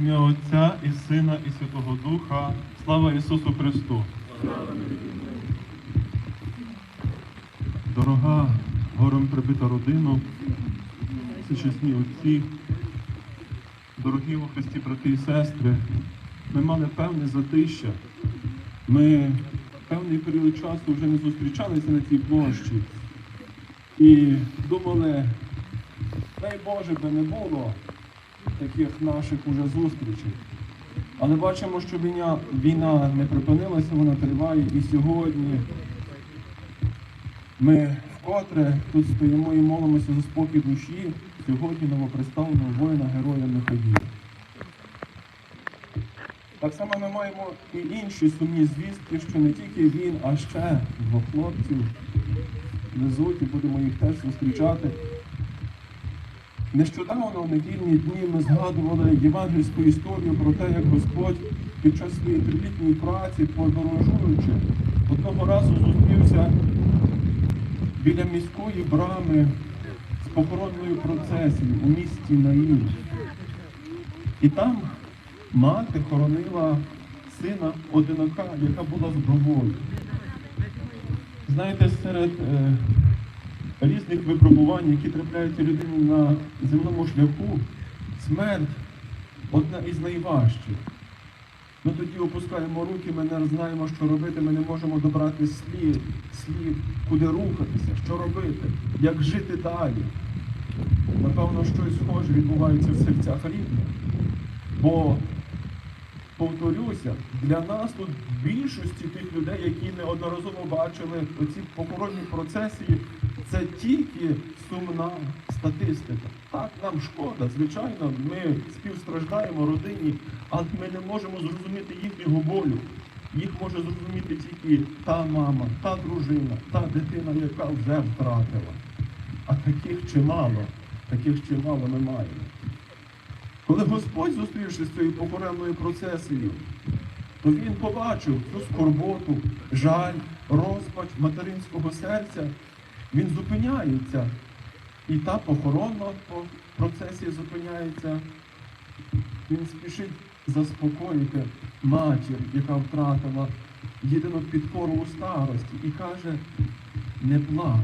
Ім'я Отця і Сина, і Святого Духа. Слава Ісусу Христу! Дорога горем прибита родина, сучасні отці, дорогі у Христі брати і сестри, ми мали певне затища. Ми певний період часу вже не зустрічалися на цій площі і думали, дай Боже би не було таких наших уже зустрічей. Але бачимо, що війна, війна не припинилася, вона триває і сьогодні ми вкотре тут стоїмо і молимося за спокій душі сьогодні новоприставленого воїна героя Михаїла. Так само ми маємо і інші сумні звістки, що не тільки він, а ще двох хлопців везуть і будемо їх теж зустрічати. Нещодавно в недільні дні ми згадували євангельську історію про те, як Господь під час своєї трилітньої праці, подорожуючи, одного разу зустрівся біля міської брами з похоронною процесією у місті Наїв. І там мати хоронила сина одинака, яка була вдовою. Знаєте, серед е, різних випробувань, які трапляються людині на земному шляху, смерть одна із найважчих. Ми тоді опускаємо руки, ми не знаємо, що робити, ми не можемо добрати слів, слів, куди рухатися, що робити, як жити далі. Напевно, щось схоже відбувається в серцях рідних. Бо, повторюся, для нас тут більшості тих людей, які неодноразово бачили оці похоронні процесії, це тільки сумна статистика. Так, нам шкода, звичайно, ми співстраждаємо родині, але ми не можемо зрозуміти їхнього болю. Їх може зрозуміти тільки та мама, та дружина, та дитина, яка вже втратила. А таких чимало, таких чимало ми маємо. Коли Господь зустрівшись з цією похоронною процесією, то він побачив цю скорботу, жаль, розпач материнського серця. Він зупиняється. І та похоронна по- процесія зупиняється. Він спішить заспокоїти матір, яка втратила єдину підпору у старості, і каже, не плач.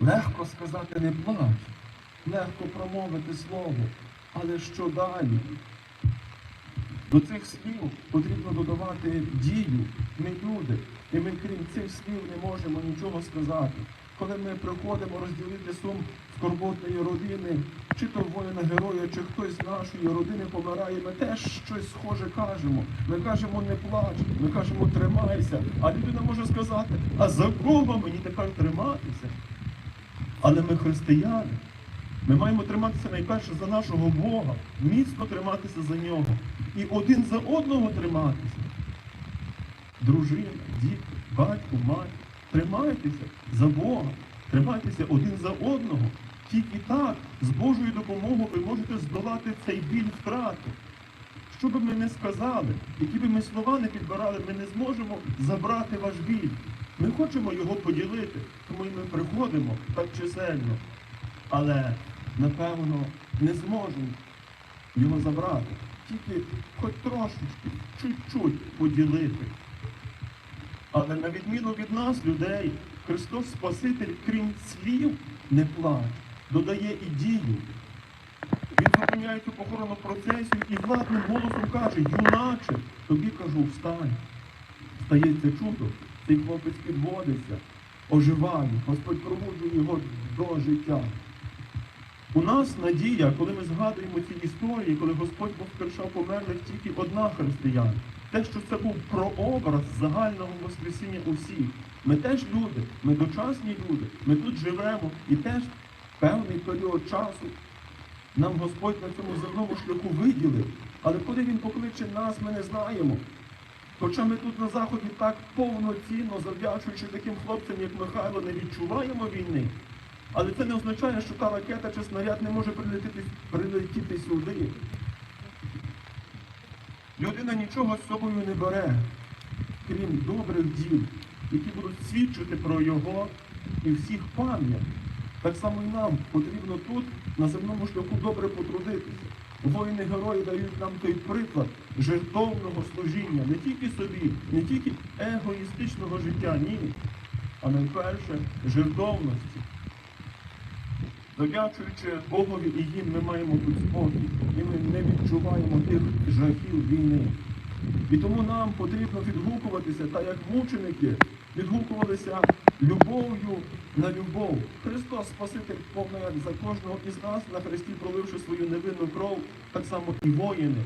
Легко сказати не плач, легко промовити слово, але що далі? До цих слів потрібно додавати дію. Ми люди, і ми крім цих слів не можемо нічого сказати. Коли ми приходимо розділити сум скорботної родини, чи то воїна героя, чи хтось з нашої родини помирає, ми теж щось схоже кажемо. Ми кажемо не плач, ми кажемо тримайся. А людина може сказати, а за кого мені тепер триматися? Але ми християни. Ми маємо триматися найперше за нашого Бога, міцно триматися за нього. І один за одного триматися. Дружина, діти, батько, мать, тримайтеся за Бога, тримайтеся один за одного. Тільки так, з Божою допомогою ви можете здолати цей біль втрати. Що би ми не сказали, які би ми слова не підбирали, ми не зможемо забрати ваш біль. Ми хочемо його поділити, тому і ми приходимо так чисельно. Але, напевно, не зможемо його забрати. Тільки хоч трошечки, чуть-чуть поділити. Але на відміну від нас, людей, Христос Спаситель, крім слів, не плаче, додає і дію. Він зупиняє цю похоронну процесію і владним голосом каже, юначе, тобі кажу, встань. Стається чудо, цей хлопець підводиться, оживає, Господь пробуджує його до життя. У нас надія, коли ми згадуємо ці історії, коли Господь був впершав померлих тільки одна християн. Те, що це був прообраз загального Воскресіння усіх. Ми теж люди, ми дочасні люди, ми тут живемо і теж певний період часу нам Господь на цьому земному шляху виділив. Але куди Він покличе нас, ми не знаємо. Хоча ми тут на Заході так повноцінно, завдячуючи таким хлопцям, як Михайло, не відчуваємо війни. Але це не означає, що та ракета чи снаряд не може прилетіти, прилетіти сюди. Людина нічого з собою не бере, крім добрих діл, які будуть свідчити про його і всіх пам'ять. Так само і нам потрібно тут, на земному шляху, добре потрудитися. Воїни герої дають нам той приклад жертовного служіння не тільки собі, не тільки егоїстичного життя, ні, а найперше жертовності. Завдячуючи Богові і їм, ми маємо тут спокій, і ми не відчуваємо тих жахів війни. І тому нам потрібно відгукуватися, та як мученики відгукувалися любов'ю на любов. Христос Спаситель помер за кожного із нас на хресті, проливши свою невинну кров, так само і воїни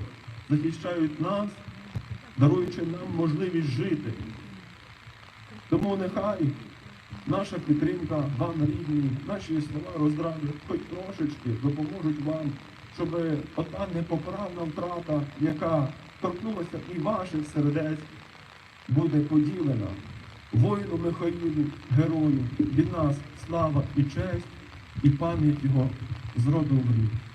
захищають нас, даруючи нам можливість жити. Тому нехай наша підтримка вам рідні, наші слова роздрави, хоч трошечки допоможуть вам, щоб ота непоправна втрата, яка торкнулася і ваших сердець, буде поділена. Воїну Михаїлу, герою, від нас слава і честь, і пам'ять його з роду в.